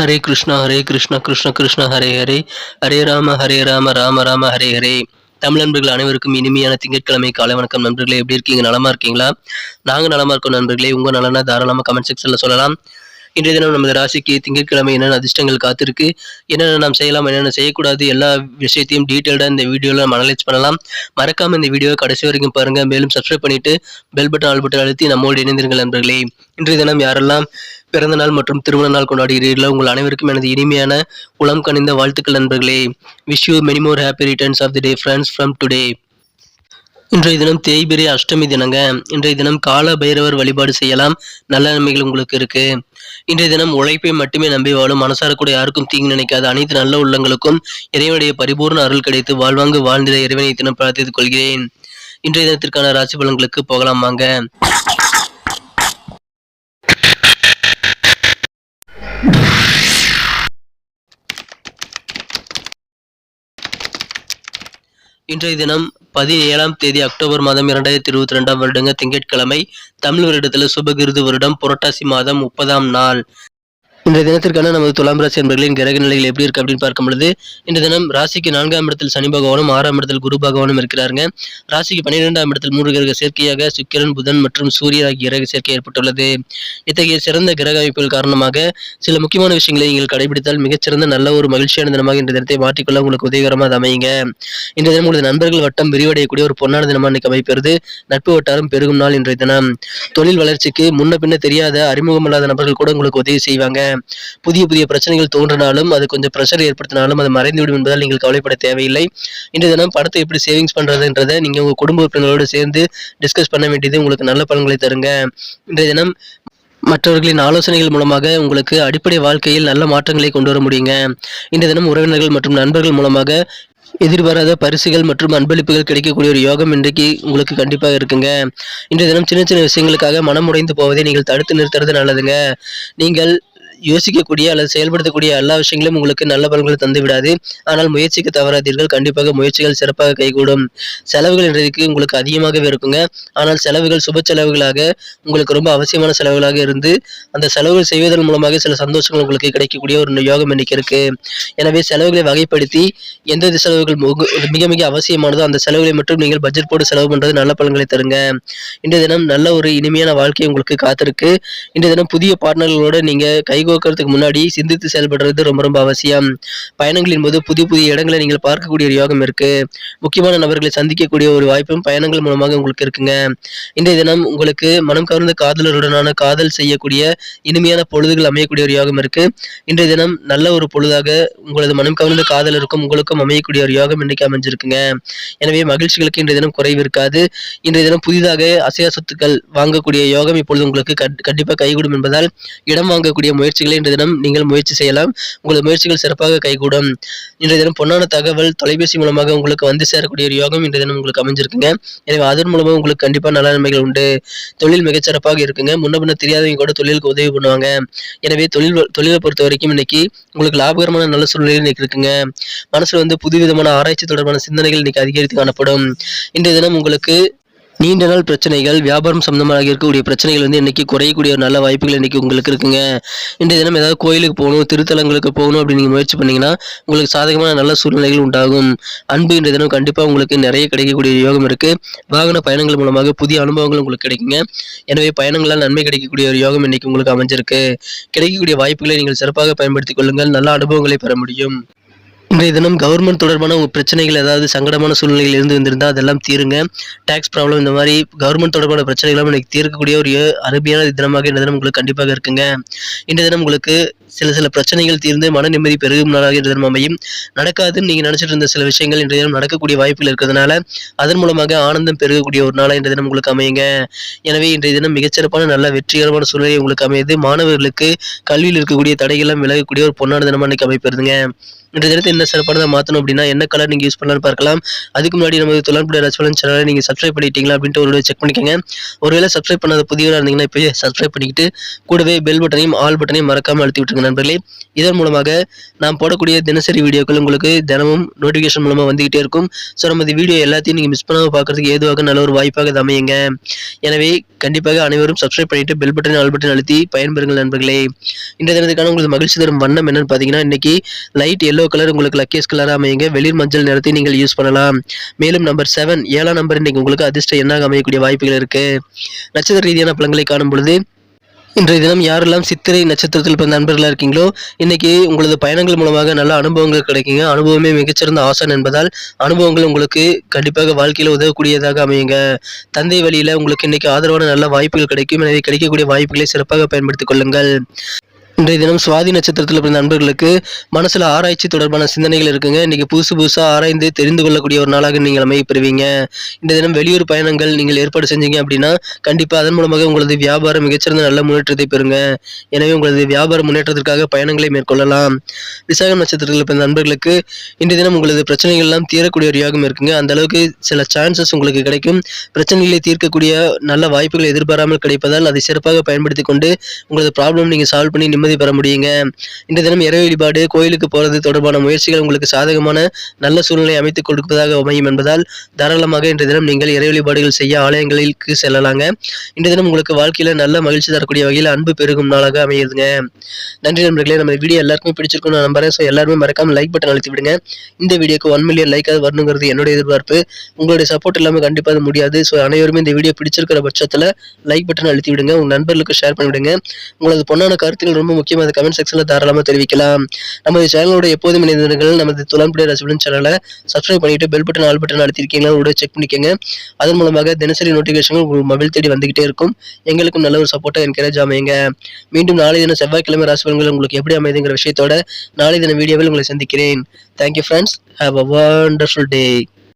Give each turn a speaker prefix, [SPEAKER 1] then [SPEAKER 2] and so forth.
[SPEAKER 1] ஹரே கிருஷ்ணா ஹரே கிருஷ்ணா கிருஷ்ண கிருஷ்ண ஹரே ஹரே ஹரே ராம ஹரே ராம ராம ராம ஹரே ஹரே தமிழ் நண்பர்கள் அனைவருக்கும் இனிமையான திங்கட்கிழமை காலை வணக்கம் நண்பர்களே. எப்படி இருக்கீங்க? நலமா இருக்கீங்களா? நாங்க நலமா இருக்கோம் நண்பர்களே. உங்க நலனா தாராளமா கமெண்ட் செக்ஷன்ல சொல்லலாம். இன்றைய தினம் நமது ராசிக்கு திங்கட்கிழமை என்னென்ன அதிர்ஷ்டங்கள் காத்திருக்கு என்னென்ன நாம் செய்யலாம் என்னென்ன செய்யக்கூடாது எல்லா விஷயத்தையும் டீட்டெயில்டாக இந்த வீடியோவில் நம்ம அனலைஸ் பண்ணலாம். மறக்காமல் இந்த வீடியோவை கடைசி வரைக்கும் பாருங்க. மேலும் சப்ஸ்கிரைப் பண்ணிட்டு பெல் பட்டன் ஆல் பட்டன் அழுத்தி நம்மோடு இணைந்திருங்கள் நண்பர்களே. இன்றைய தினம் யாரெல்லாம் பிறந்த நாள் மற்றும் திருமண நாள் கொண்டாடுகிறீர்களோ? உங்கள் அனைவருக்கும் எனது இனிமையான உளம் கனிந்த வாழ்த்துக்கள் நண்பர்களே. Wish you many more happy returns of the day friends from today இன்றைய தினம் தேய்பிரை அஷ்டமி தினங்க. இன்றைய தினம் கால பைரவர் வழிபாடு செய்யலாம். நல்ல நன்மைகள் உங்களுக்கு இருக்கு. இன்றைய தினம் உழைப்பை மட்டுமே நம்பி வாழும் மனசார கூட யாருக்கும் தீங்கு நினைக்காத அனைத்து நல்ல உள்ளங்களுக்கும் இறைவனுடைய பரிபூர்ண அருள் கிடைத்து வாழ்வாங்கு வாழ்ந்திட இறைவனை தினம் பிரார்த்தித்துக் கொள்கிறேன். இன்றைய தினத்திற்கான ராசி பலன்களுக்கு போகலாம் வாங்க. இன்றைய தினம் பதினேழாம் தேதி அக்டோபர் மாதம் இரண்டாயிரத்தி இருபத்தி ரெண்டாம் வருடங்க திங்கட்கிழமை தமிழ் வருடத்தில் சுபகிருது வருடம் புரட்டாசி மாதம் முப்பதாம் நாள். இன்றைய தினத்திற்கான நமது துலாம் ராசி என்பர்களின் கிரக நிலைகள் எப்படி இருக்கு அப்படின்னு பார்க்கும் பொழுது இந்த தினம் ராசிக்கு நான்காம் இடத்தில் சனி பகவானும் ஆறாம் இடத்தில் குரு பகவானும் இருக்கிறாருங்க. ராசிக்கு பன்னிரெண்டாம் இடத்தில் மூன்று கிரக சேர்க்கையாக சுக்கிரன் புதன் மற்றும் சூரியன் ஆகிய கிரக சேர்க்கை ஏற்பட்டுள்ளது. இத்தகைய சிறந்த கிரக அமைப்புகள் காரணமாக சில முக்கியமான விஷயங்களை நீங்கள் கடைபிடித்தால் மிகச்சிறந்த நல்ல ஒரு மகிழ்ச்சியான தினமாக இந்த தினத்தை மாற்றிக்கொள்ள உங்களுக்கு உதவிகரமாக அமையுங்க. இந்த தினம் உங்களது நண்பர்கள் வட்டம் விரிவடையக்கூடிய ஒரு பொன்னான தினமாக இன்னைக்கு அமைப்பெறுது நட்பு வட்டாரம் பெருகும் நாள் இன்றைய தினம். தொழில் வளர்ச்சிக்கு முன்ன பின்ன தெரியாத அறிமுகமில்லாத நபர்கள் கூட உங்களுக்கு உதவி செய்வாங்க. புதிய புதிய பிரச்சனைகள் தோன்றினாலும் அது கொஞ்சம் ப்ரெஷர் ஏற்படுத்தினாலும் அது மறைந்துவிடும் என்பதால் நீங்கள் கவலைப்பட தேவையில்லை. இன்று தினம் படத்தை எப்படி சேவிங்ஸ் பண்ணுறதுன்றதை நீங்கள் உங்கள் குடும்ப உறுப்பினர்களோடு சேர்ந்து டிஸ்கஸ் பண்ண வேண்டியது உங்களுக்கு நல்ல பலன்களை தருங்க. இன்றைய தினம் மற்றவர்களின் ஆலோசனைகள் மூலமாக உங்களுக்கு அடிப்படை வாழ்க்கையில் நல்ல மாற்றங்களை கொண்டு வர முடியுங்க. இந்த தினம் உறவினர்கள் மற்றும் நண்பர்கள் மூலமாக எதிர்பாராத பரிசுகள் மற்றும் அன்பளிப்புகள் கிடைக்கக்கூடிய ஒரு யோகம் இன்றைக்கு உங்களுக்கு கண்டிப்பாக இருக்குங்க. இன்றைய தினம் சின்ன சின்ன விஷயங்களுக்காக மனம் உடைந்து போவதை நீங்கள் தடுத்து நிறுத்துறது நல்லதுங்க. நீங்கள் யோசிக்கக்கூடிய அல்லது செயல்படுத்தக்கூடிய எல்லா விஷயங்களும் உங்களுக்கு நல்ல பலன்களை தந்து விடாது. ஆனால் முயற்சிக்கு தவறாதீர்கள். கண்டிப்பாக முயற்சிகள் சிறப்பாக கைகூடும். செலவுகள் இன்றைக்கு உங்களுக்கு அதிகமாகவே இருக்குங்க. ஆனால் செலவுகள் சுப செலவுகளாக உங்களுக்கு ரொம்ப அவசியமான செலவுகளாக இருந்து அந்த செலவுகள் செய்வதன் மூலமாக சில சந்தோஷங்கள் உங்களுக்கு கிடைக்கக்கூடிய ஒரு யோகம் இன்னைக்கு இருக்கு. எனவே செலவுகளை வகைப்படுத்தி எந்தெந்த செலவுகள் மிக மிக அவசியமானதோ அந்த செலவுகளை மட்டும் நீங்கள் பட்ஜெட் போட்டு செலவு பண்றது நல்ல பலன்களை தருங்க. இன்றைய தினம் நல்ல ஒரு இனிமையான வாழ்க்கை உங்களுக்கு காத்திருக்கு. இன்றைய தினம் புதிய பார்ட்னர்களோட நீங்க கைகோக்கிறதுக்கு முன்னாடி சிந்தித்து செயல்படுறது ரொம்ப ரொம்ப அவசியம். பயணங்களின் போது புதிய புதிய இடங்களை நீங்கள் பார்க்கக்கூடிய ஒரு யோகம் இருக்கு. முக்கியமான நபர்களை சந்திக்கக்கூடிய ஒரு வாய்ப்பும் பயணங்கள் மூலமாக உங்களுக்கு இருக்குங்க. இன்றைய தினம் உங்களுக்கு மனம் கவர்ந்த காதலருடனான காதல் செய்யக்கூடிய இனிமையான பொழுதுகள் அமையக்கூடிய ஒரு யோகம் இருக்கு. இன்றைய தினம் நல்ல ஒரு பொழுதாக உங்களது மனம் கவர்ந்த காதலருக்கும் உங்களுக்கும் அமையக்கூடிய ஒரு யோகம் இன்றைக்கு அமைஞ்சிருக்குங்க. எனவே மகிழ்ச்சிகளுக்கு இன்றைய தினம் குறைவு இருக்காது. இன்றைய தினம் புதிதாக அசையா சொத்துக்கள் வாங்கக்கூடிய யோகம் இப்பொழுது உங்களுக்கு கண்டிப்பாக கைகூடும் என்பதால் இடம் வாங்கக்கூடிய முயற்சி முயற்சிகளை இன்றைய தினம் நீங்கள் முயற்சி செய்யலாம். உங்களது முயற்சிகள் சிறப்பாக கைகூடும். இன்றைய தினம் பொன்னான தகவல் தொலைபேசி மூலமாக உங்களுக்கு வந்து சேரக்கூடிய ஒரு யோகம் இன்றைய தினம் உங்களுக்கு அமைஞ்சிருக்குங்க. எனவே அதன் மூலமாக உங்களுக்கு கண்டிப்பாக நல்ல நன்மைகள் உண்டு. தொழில் மிகச்சிறப்பாக இருக்குங்க. முன்ன பின்ன தெரியாதவங்க கூட தொழிலுக்கு உதவி பண்ணுவாங்க. எனவே தொழில் தொழிலை பொறுத்த வரைக்கும் இன்னைக்கு உங்களுக்கு லாபகரமான நல்ல சூழ்நிலை இன்னைக்கு இருக்குங்க. மனசில் வந்து புதுவிதமான ஆராய்ச்சி தொடர்பான சிந்தனைகள் இன்னைக்கு அதிகரித்து காணப்படும். இன்றைய தினம் உங்களுக்கு நீண்ட நாள் பிரச்சனைகள் வியாபாரம் சம்பந்தமாக இருக்கக்கூடிய பிரச்சனைகள் வந்து இன்னைக்கு குறையக்கூடிய ஒரு நல்ல வாய்ப்புகள் இன்றைக்கி உங்களுக்கு இருக்குங்க. இன்றைய தினம் ஏதாவது கோயிலுக்கு போகணும் திருத்தலங்களுக்கு போகணும் அப்படின்னு நீங்கள் முயற்சி பண்ணிங்கன்னா உங்களுக்கு சாதகமான நல்ல சூழ்நிலைகள் உண்டாகும். அன்பு இன்றைய தினம் கண்டிப்பாக உங்களுக்கு நிறைய கிடைக்கக்கூடிய யோகம் இருக்குது வாகன பயணங்கள் மூலமாக புதிய அனுபவங்கள் உங்களுக்கு கிடைக்குங்க. எனவே பயணங்களால் நன்மை கிடைக்கக்கூடிய ஒரு யோகம் இன்னைக்கு உங்களுக்கு அமைஞ்சிருக்கு. கிடைக்கக்கூடிய வாய்ப்புகளை நீங்கள் சிறப்பாக பயன்படுத்திக் கொள்ளுங்கள். நல்ல அனுபவங்களை பெற முடியும். இன்றைய தினம் கவர்மெண்ட் தொடர்பான உங்க பிரச்சனைகள் ஏதாவது சங்கடமான சூழ்நிலையில் இருந்து வந்திருந்தால் அதெல்லாம் தீருங்க. டேக்ஸ் ப்ராப்ளம் இந்த மாதிரி கவர்மெண்ட் தொடர்பான பிரச்சனைகளும் இன்னைக்கு தீர்க்கக்கூடிய ஒரு அருமையான தினமாக இந்த தினம் உங்களுக்கு கண்டிப்பாக இருக்குங்க. இன்றைய தினம் உங்களுக்கு சில சில பிரச்சனைகள் தீர்ந்து மன நிம்மதி பெருகும் நாளாக இந்த தினம் அமையும். நடக்காதுன்னு நீங்கள் நினச்சிட்டு இருந்த சில விஷயங்கள் இன்றைய தினம் நடக்கக்கூடிய வாய்ப்புகள் இருக்கிறதுனால அதன் மூலமாக ஆனந்தம் பெருகக்கூடிய ஒரு நாளாக இன்றைய தினம் உங்களுக்கு அமையுங்க. எனவே இன்றைய தினம் மிகச்சிறப்பான நல்ல வெற்றிகரமான சூழ்நிலை உங்களுக்கு அமையுது. மாணவர்களுக்கு கல்வியில் இருக்கக்கூடிய தடைகள்லாம் விலகக்கூடிய ஒரு பொன்னான தினமாக இன்னைக்கு அமைப்பிருதுங்க இந்த தினத்தை என்ன சிறப்பானதாக மாற்றணும் அப்படின்னா என்ன கலர் நீங்கள் யூஸ் பண்ணலாம்னு பார்க்கலாம். அதுக்கு முன்னாடி நமது துலான்புடைய ரசபலன் சேனலை நீங்கள் சப்ஸ்கிரைப் பண்ணிட்டீங்களா அப்படின்ட்டு ஒரு செக் பண்ணிக்கோங்க. ஒருவேளை சப்ஸ்கிரைப் பண்ணாத புதியவராக இருந்தீங்கன்னா இப்போயே சப்ஸ்கிரைப் பண்ணிக்கிட்டு கூடவே பெல் பட்டனையும் ஆல் பட்டனையும் மறக்காமல் அழுத்தி விட்டுருங்க நண்பர்களே. இதன் மூலமாக நாம் போடக்கூடிய தினசரி வீடியோக்கள் உங்களுக்கு தினமும் நோட்டிஃபிகேஷன் மூலமாக வந்துகிட்டே இருக்கும். ஸோ நம்ம வீடியோ எல்லாத்தையும் நீங்கள் மிஸ் பண்ணாமல் பார்க்குறதுக்கு ஏதுவாக நல்ல ஒரு வாய்ப்பாக இது அமையுங்க. எனவே கண்டிப்பாக அனைவரும் சப்ஸ்கிரைப் பண்ணிட்டு பெல் பட்டன் ஆல் பட்டன் அழுத்தி பயன்பெறுங்கள் நண்பர்களே. இந்த தினத்துக்கான உங்களுக்கு மகிழ்ச்சி தரும் வண்ணம் என்னன்னு பார்த்தீங்கன்னா இன்னைக்கு லைட் எல்லோ கலர் உங்களுக்கு லக்கேஸ் கலராக அமையுங்க. வெளிர் மஞ்சள் நிறத்தை நீங்கள் யூஸ் பண்ணலாம். மேலும் நம்பர் செவன் ஏழாம் நம்பர் இன்றைக்கு உங்களுக்கு அதிர்ஷ்ட எண்ணாக அமையக்கூடிய வாய்ப்புகள் இருக்குது நட்சத்திர ரீதியான பழங்களை காணும் பொழுது இன்றைய தினம் யாரெல்லாம் சித்திரை நட்சத்திரத்தில் பிறந்த நண்பர்களாக இருக்கீங்களோ இன்னைக்கு உங்களது பயணங்கள் மூலமாக நல்ல அனுபவங்கள் கிடைக்குங்க. அனுபவமே மிகச்சிறந்த ஆசன் என்பதால் அனுபவங்கள் உங்களுக்கு கண்டிப்பாக வாழ்க்கையில் உதவக்கூடியதாக அமையுங்க. தந்தை வழியில் உங்களுக்கு இன்னைக்கு ஆதரவான நல்ல வாய்ப்புகள் கிடைக்கும். எனவே கிடைக்கக்கூடிய வாய்ப்புகளை சிறப்பாக பயன்படுத்திக் கொள்ளுங்கள். இன்றைய தினம் சுவாதி நட்சத்திரத்தில் பிறந்த நண்பர்களுக்கு மனசில் ஆராய்ச்சி தொடர்பான சிந்தனைகள் இருக்குங்க. இன்னைக்கு புதுசு புதுசாக ஆராய்ந்து தெரிந்து கொள்ளக்கூடிய ஒரு நாளாக நீங்கள் அமைய இன்றைய இந்த தினம் வெளியூர் பயணங்கள் நீங்கள் ஏற்பாடு செஞ்சீங்க அப்படின்னா கண்டிப்பாக அதன் மூலமாக உங்களது வியாபாரம் மிகச்சிறந்த நல்ல முன்னேற்றத்தை பெறுங்க. எனவே உங்களது வியாபார முன்னேற்றத்திற்காக பயணங்களை மேற்கொள்ளலாம். விசாகம் நட்சத்திரத்தில் பிறந்த நண்பர்களுக்கு இன்றைய தினம் உங்களது பிரச்சனைகள் எல்லாம் தீரக்கூடிய ஒரு யோகம் இருக்குங்க. அந்த அளவுக்கு சில சான்சஸ் உங்களுக்கு கிடைக்கும். பிரச்சனைகளை தீர்க்கக்கூடிய நல்ல வாய்ப்புகள் எதிர்பாராமல் கிடைப்பதால் அதை சிறப்பாக பயன்படுத்தி கொண்டு உங்களது ப்ராப்ளம் நீங்கள் சால்வ் பண்ணி நிம்மதி பெற முடியுங்க. இந்த தினம் இறை வழிபாடு கோயிலுக்கு போறது தொடர்பான முயற்சிகள் உங்களுக்கு சாதகமான நல்ல சூழ்நிலை அமைத்துக் கொடுப்பதாக அமையும் என்பதால் தாராளமாக இன்றைய தினம் நீங்கள் இறை வழிபாடுகள் செய்ய ஆலயங்களுக்கு செல்லலாங்க. இந்த தினம் உங்களுக்கு வாழ்க்கையில நல்ல மகிழ்ச்சி தரக்கூடிய வகையில் அன்பு பெருகும் நாளாக அமையுதுங்க. நன்றி நண்பர்களே நம்ம வீடியோ எல்லாருக்குமே பிடிச்சிருக்கும் நான் நம்புறேன். ஸோ எல்லாருமே மறக்காம லைக் பட்டன் அழுத்தி விடுங்க. இந்த வீடியோக்கு ஒன் மில்லியன் லைக் அது வரணுங்கிறது என்னுடைய எதிர்பார்ப்பு. உங்களுடைய சப்போர்ட் இல்லாமல் கண்டிப்பாக அது முடியாது. ஸோ அனைவருமே இந்த வீடியோ பிடிச்சிருக்கிற பட்சத்தில் லைக் பட்டன் அழுத்தி விடுங்க. உங்கள் நண்பர்களுக்கு ஷேர் பண்ணிவிடுங்க உங்களது பொண்ணான கருத்துக்கள் ரொம்ப முக்கியமாக அது கமெண்ட் செக்ஷனில் தாராளமாக தெரிவிக்கலாம். நமது சேனலோட எப்போதும் இணைந்தவர்கள் நமது துளம்புடைய ரசிபலன் சேனலை சப்ஸ்கிரைப் பண்ணிட்டு பெல் பட்டன் ஆல் பட்டன் அழுத்திருக்கீங்களா? கூட செக் பண்ணிக்கோங்க. அதன் மூலமாக தினசரி நோட்டிஃபிகேஷன் உங்கள் மொபைல் தேடி வந்துகிட்டே இருக்கும். எங்களுக்கும் நல்ல ஒரு சப்போர்ட்டாக என்கரேஜ் அமையுங்க. மீண்டும் நாளை தினம் செவ்வாய்க்கிழமை ராசிபலன்கள் உங்களுக்கு எப்படி அமைதுங்கிற விஷயத்தோட நாளை தின வீடியோவில் உங்களை சந்திக்கிறேன். Thank you friends have a wonderful day